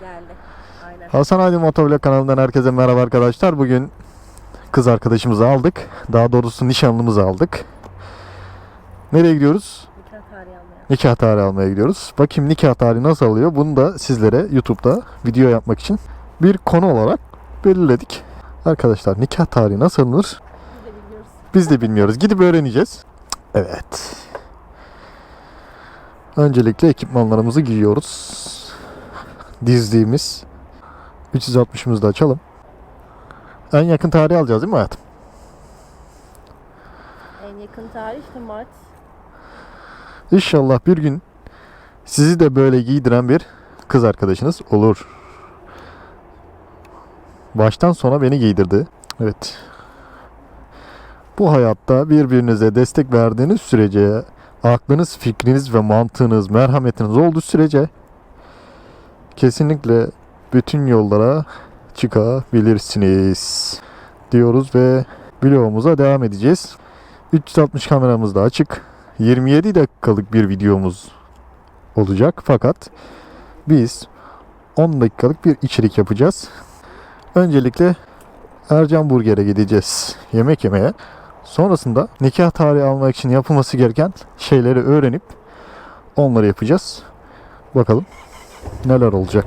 Geldi. Aynen. Hasan Hadi Motovlog kanalından herkese merhaba arkadaşlar. Bugün kız arkadaşımızı aldık. Daha doğrusu nişanlımızı aldık. Nereye gidiyoruz? Nikah tarihi almaya. Nikah tarihi almaya gidiyoruz. Bakayım nikah tarihi nasıl alıyor? Bunu da sizlere YouTube'da video yapmak için bir konu olarak belirledik. Arkadaşlar nikah tarihi nasıl alınır? Biz de biliyoruz. Biz de bilmiyoruz. Gidip öğreneceğiz. Evet. Öncelikle ekipmanlarımızı giyiyoruz. Dizdiğimiz 360'ımızı da açalım. En yakın tarihi alacağız değil mi hayatım? En yakın tarih işte Mart. İnşallah bir gün sizi de böyle giydiren bir kız arkadaşınız olur. Baştan sona beni giydirdi. Evet. Bu hayatta birbirinize destek verdiğiniz sürece aklınız, fikriniz ve mantığınız, merhametiniz olduğu sürece kesinlikle bütün yollara çıkabilirsiniz diyoruz ve vlogumuza devam edeceğiz. 360 kameramız da açık. 27 dakikalık bir videomuz olacak fakat biz 10 dakikalık bir içerik yapacağız. Öncelikle Ercan Burger'e gideceğiz yemek yemeye. Sonrasında nikah tarihi almak için yapılması gereken şeyleri öğrenip onları yapacağız. Bakalım neler olacak.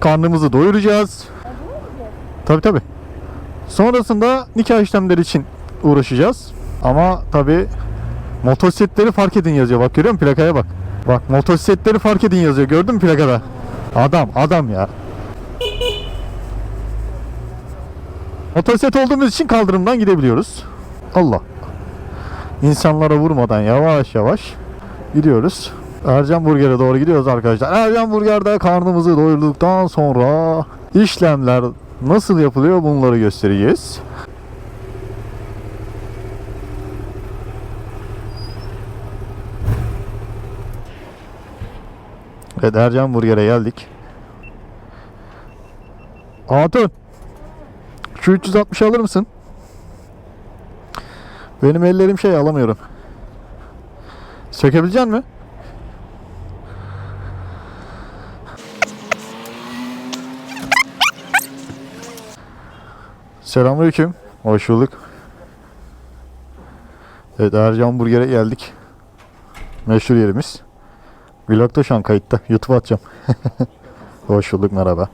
Karnımızı doyuracağız. Tabi tabi. Sonrasında nikah işlemleri için uğraşacağız. Ama tabi motosikletleri fark edin yazıyor. Bak görüyor musun plakaya bak. Bak motosikletleri fark edin yazıyor. Gördün mü plakada? Adam adam ya. Motosiklet olduğumuz için kaldırımdan gidebiliyoruz. Allah. İnsanlara vurmadan yavaş yavaş gidiyoruz. Ercan Burger'e doğru gidiyoruz arkadaşlar. Ercan Burger'de karnımızı doyurduktan sonra işlemler nasıl yapılıyor bunları göstereceğiz. Evet Ercan Burger'e geldik. Hatun. Şu 360 alır mısın? Benim ellerim şey alamıyorum. Sökebilecek mi? Selamünaleyküm. Hoş bulduk. Evet Ercan Burger'e geldik. Meşhur yerimiz. Vlogda şu an kayıtta. YouTube atacağım. Hoş bulduk merhaba.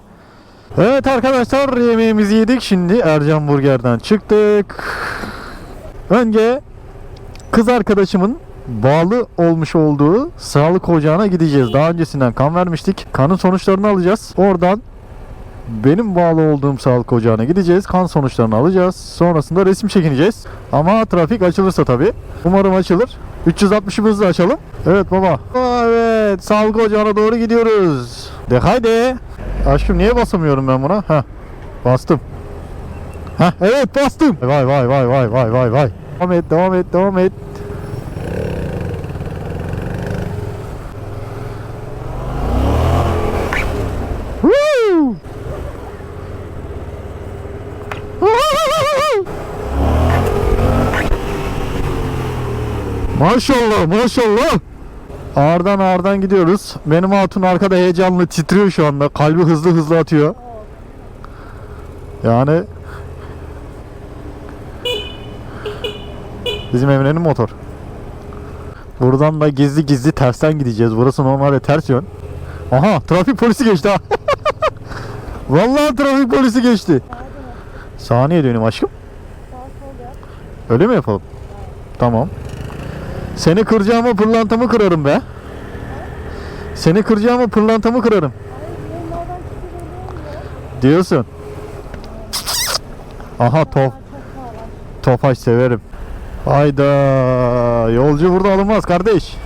Evet arkadaşlar yemeğimizi yedik. Şimdi Ercan Burger'den çıktık. Önce kız arkadaşımın bağlı olmuş olduğu sağlık ocağına gideceğiz. Daha öncesinden kan vermiştik. Kanın sonuçlarını alacağız. Oradan benim bağlı olduğum sağlık ocağına gideceğiz. Kan sonuçlarını alacağız. Sonrasında resim çekineceğiz. Ama trafik açılırsa tabii. Umarım açılır. 360'ımızı da açalım. Evet baba. Aa, Evet sağlık ocağına doğru gidiyoruz. De haydi. Aşkım niye basamıyorum ben buna? Heh. Bastım. Heh evet bastım. Vay vay vay vay vay vay vay. Devam et devam et devam et. Maşallah maşallah. Ağırdan ağırdan gidiyoruz. Benim hatun arkada heyecanlı titriyor şu anda. Kalbi hızlı hızlı atıyor. Yani Bizim Emre'nin motor. Buradan da gizli gizli tersten gideceğiz. Burası normalde ters yön. Aha trafik polisi geçti ha. Vallahi trafik polisi geçti. Saniye dönüyorum aşkım. Öyle mi yapalım? Tamam. Seni kıracağıma pırlantamı kırarım be. Seni kıracağıma pırlantamı kırarım. Diyorsun. Aha top, tofaş severim. Hayda yolcu burada alınmaz kardeş.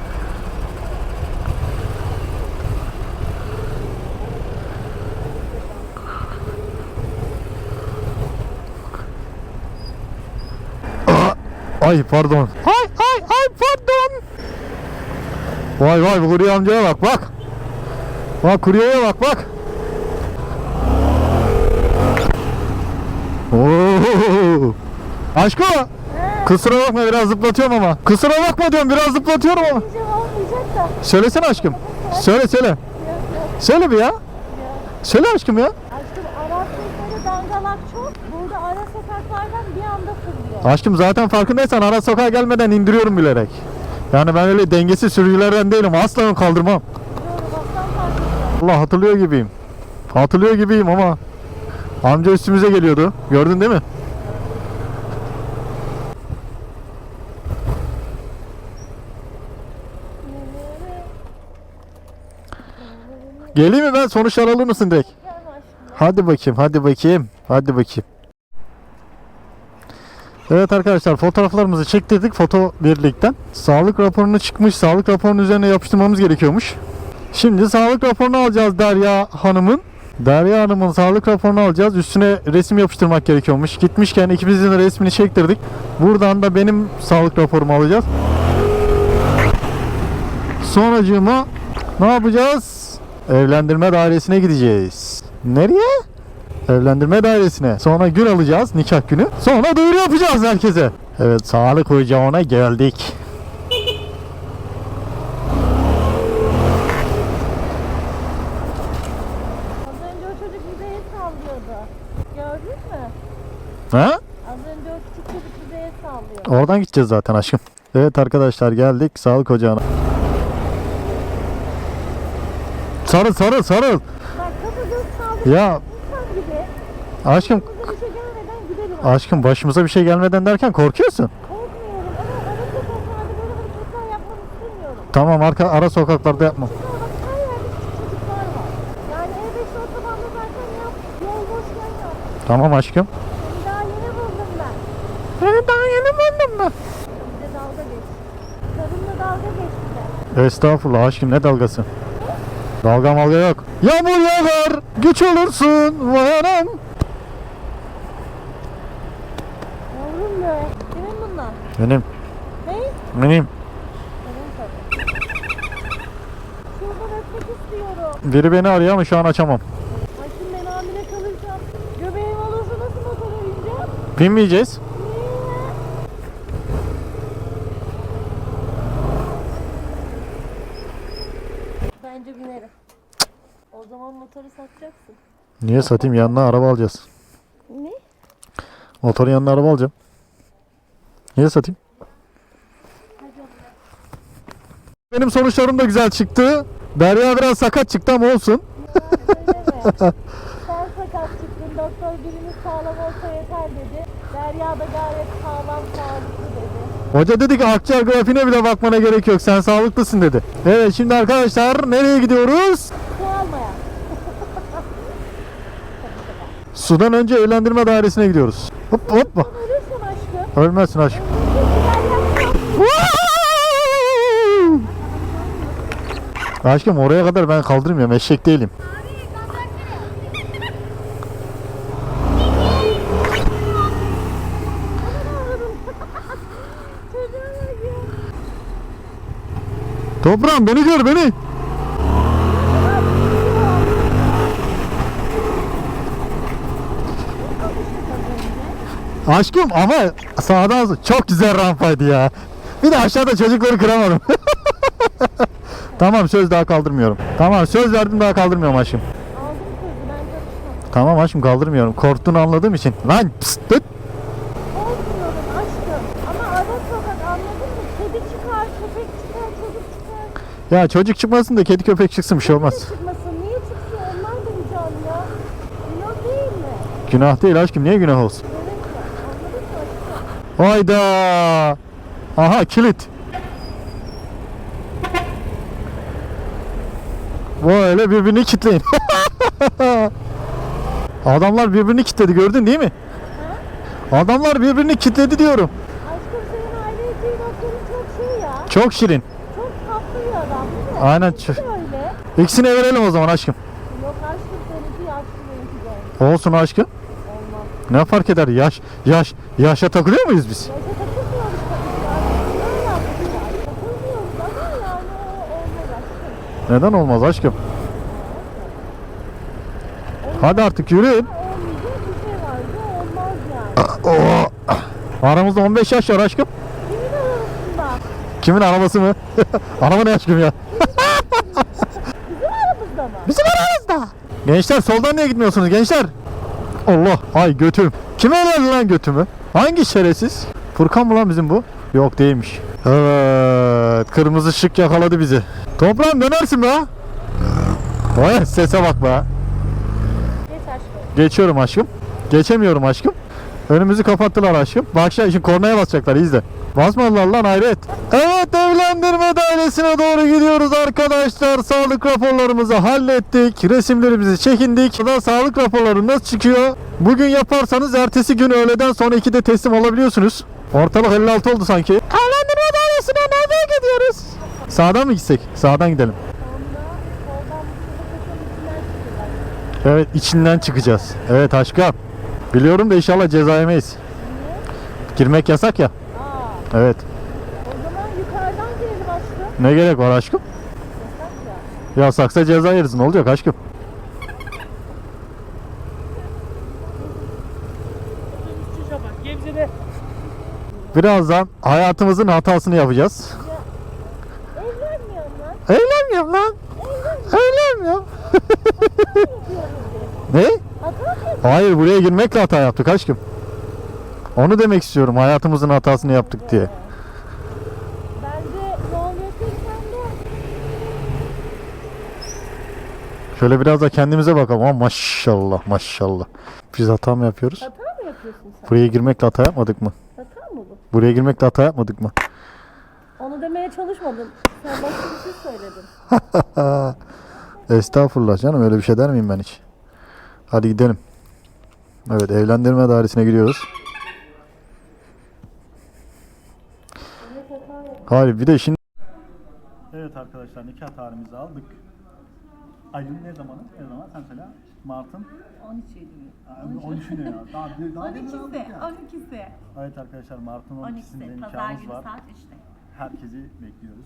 Ay pardon. Ay ay ay pardon. Vay vay bu kurye amcaya bak bak. Bak kuryeye bak bak. Oo. Aşko. Kusura bakma biraz zıplatıyorum ama. Kusura bakma diyorum biraz zıplatıyorum ama. Söylesene aşkım. Söyle söyle. Söyle bir ya. Söyle aşkım ya. Aşkım Arap sesleri dangalak çok. Burada ara sokaklardan bir anda fırlıyor. Aşkım zaten farkındaysan ara sokağa gelmeden indiriyorum bilerek. Yani ben öyle dengesiz sürücülerden değilim. Asla ön kaldırmam. Allah hatırlıyor gibiyim. Hatırlıyor gibiyim ama amca üstümüze geliyordu. Gördün değil mi? Geleyim mi ben? Sonuçlar alır mısın direkt? Hadi bakayım, hadi bakayım, hadi bakayım. Evet arkadaşlar fotoğraflarımızı çektirdik foto birlikten. Sağlık raporunu çıkmış. Sağlık raporunun üzerine yapıştırmamız gerekiyormuş. Şimdi sağlık raporunu alacağız Derya Hanım'ın. Derya Hanım'ın sağlık raporunu alacağız. Üstüne resim yapıştırmak gerekiyormuş. Gitmişken ikimizin de resmini çektirdik. Buradan da benim sağlık raporumu alacağız. Sonracığıma ne yapacağız? Evlendirme dairesine gideceğiz. Nereye? Evlendirme dairesine. Sonra gün alacağız nikah günü. Sonra duyuru yapacağız herkese. Evet sağlık ocağına geldik. Az önce o çocuk bize el sallıyordu. Gördün mü? Ha? Az önce o küçük çocuk bize el. Oradan gideceğiz zaten aşkım. Evet arkadaşlar geldik sağlık ocağına. Sarıl sarıl sarıl. Bak kapı göz sallıyor. Ya. Aşkım Bize bir şey gelmeden gidelim. aşkım başımıza bir şey gelmeden derken korkuyorsun. Korkmuyorum ama ara sokaklarda böyle hareketler istemiyorum. Tamam arka ara sokaklarda yapmam. Çünkü bak her yerde küçük çocuklar var. Yani E5 otobanda zaten yap. Yol boşken yap. Tamam aşkım. Seni daha yeni buldum ben. Daha yeni buldum da. Bize dalga geç. Karınla dalga geç. Estağfurullah aşkım ne dalgası? Dalga malga yok. Yağmur yağar, güç olursun vay anam. Yavrum be. Kimin bunlar? Benim, Ne? benim. Şuradan öpmek istiyorum. Biri beni arıyor ama şu an açamam. Ay şimdi ben hamile kalacağım. Göbeğim olursa nasıl motora bineceğim? Binmeyeceğiz. Bence binerim. O zaman motoru satacaksın. Niye satayım yanına araba alacağız. Ne? Motorun yanına araba alacağım. Niye satayım? Benim sonuçlarım da güzel çıktı. Derya biraz sakat çıktı ama olsun. Sen sakat çıktın. Doktor birimiz sağlam olsa yeter dedi. Derya da gayet sağlam sağlıklı dedi. Hoca dedi ki akciğer grafiğine bile bakmana gerek yok. Sen sağlıklısın dedi. Evet şimdi arkadaşlar nereye gidiyoruz? Su almaya. Sudan önce evlendirme dairesine gidiyoruz. Hop hop. Ölmezsin aşkım. Aşkım oraya kadar ben kaldırmıyorum. Eşek değilim. Toprağım beni gör beni. Aşkım ama sağdan çok güzel rampaydı ya. Bir de aşağıda çocukları kıramadım. tamam söz daha kaldırmıyorum. Tamam söz verdim daha kaldırmıyorum aşkım. Tamam aşkım kaldırmıyorum. Korktuğunu anladığım için. Lan pst, tıt. Korkmuyorum aşkım. Ama ara sokak anladın mı? Kedi çıkar, köpek çıkar, çocuk çıkar. Ya çocuk çıkmasın da kedi köpek çıksın bir şey olmaz. Çıkmasın. Niye çıksın? Onlar da bir canlı ya. Günah değil mi? Günah değil aşkım niye günah olsun? Evet ya. Anladın mı aşkım? Hayda. Aha kilit. Böyle birbirini kitleyin. Adamlar birbirini kitledi gördün değil mi? Adamlar birbirini kitledi diyorum. Aşkım senin aile doktorun çok şey ya. Çok şirin. Çok tatlı bir adam değil mi? Aynen, de öyle. İkisini verelim o zaman aşkım. Yok aşkım seninki yaşlı benimki genç. Olsun aşkım. Ne fark eder? Yaş, yaş, yaşa takılıyor muyuz biz? Neden olmaz aşkım? Hadi artık yürüyün. Aramızda 15 yaş var aşkım. Kimin arabası mı? Araba ne aşkım ya? Bizim aramızda mı? Bizim aramızda. Gençler soldan niye gitmiyorsunuz gençler? Allah ay götüm. Kime helal lan götümü? Hangi şerefsiz? Furkan mı lan bizim bu? Yok değilmiş. Evet kırmızı ışık yakaladı bizi. Toprağım dönersin be. Vay sese bak be. Geç aşkım. Geçiyorum aşkım. Geçemiyorum aşkım. Önümüzü kapattılar aşkım. Bak şimdi kornaya basacaklar izle. Basmadılar lan hayret. Evet evlendirme dairesine doğru gidiyoruz arkadaşlar. Sağlık raporlarımızı hallettik. Resimlerimizi çekindik. Da sağlık raporları nasıl çıkıyor? Bugün yaparsanız ertesi gün öğleden sonra 2'de teslim alabiliyorsunuz. Ortalık 56 oldu sanki. Evlendirme dairesine nereye gidiyoruz? Sağdan mı gitsek? Sağdan gidelim. Evet içinden çıkacağız. Evet aşkım. Biliyorum da inşallah ceza yemeyiz. Girmek yasak ya. Evet. o zaman yukarıdan girelim aşkım. Ne gerek var aşkım? Yasak ya. Yasaksa ceza yeriz. Ne olacak aşkım? Birazdan hayatımızın hatasını yapacağız. Evlenmiyorum lan. Evlenmiyorum lan. Evlenmiyorum. ne? Mı yapıyorsun? Hayır buraya girmekle hata yaptık aşkım. Onu demek istiyorum. Hayatımızın hatasını yaptık diye. Bence ne oluyorsa sen de. Şöyle biraz da kendimize bakalım. Ama maşallah maşallah. Biz hata mı yapıyoruz? Hata mı yapıyorsun sen? Buraya girmekle hata yapmadık mı? Hata mı bu? Buraya girmekle hata yapmadık mı? Onu demeye çalışmadın. Sen başka bir şey söyledin. Estağfurullah canım öyle bir şey der miyim ben hiç? Hadi gidelim. Evet evlendirme dairesine gidiyoruz. Hayır bir de şimdi... Evet arkadaşlar nikah tarihimizi aldık. Ayın ne zamanı? Ne zaman? Sen söyle. Mart'ın 13 Eylül. 13'ü ne ya? Daha, daha demin aldık 12'si, ya. 12'si. Evet arkadaşlar Mart'ın 12'sinde 12'si, pazar nikahımız günü var. saat 3'te. Herkesi bekliyoruz.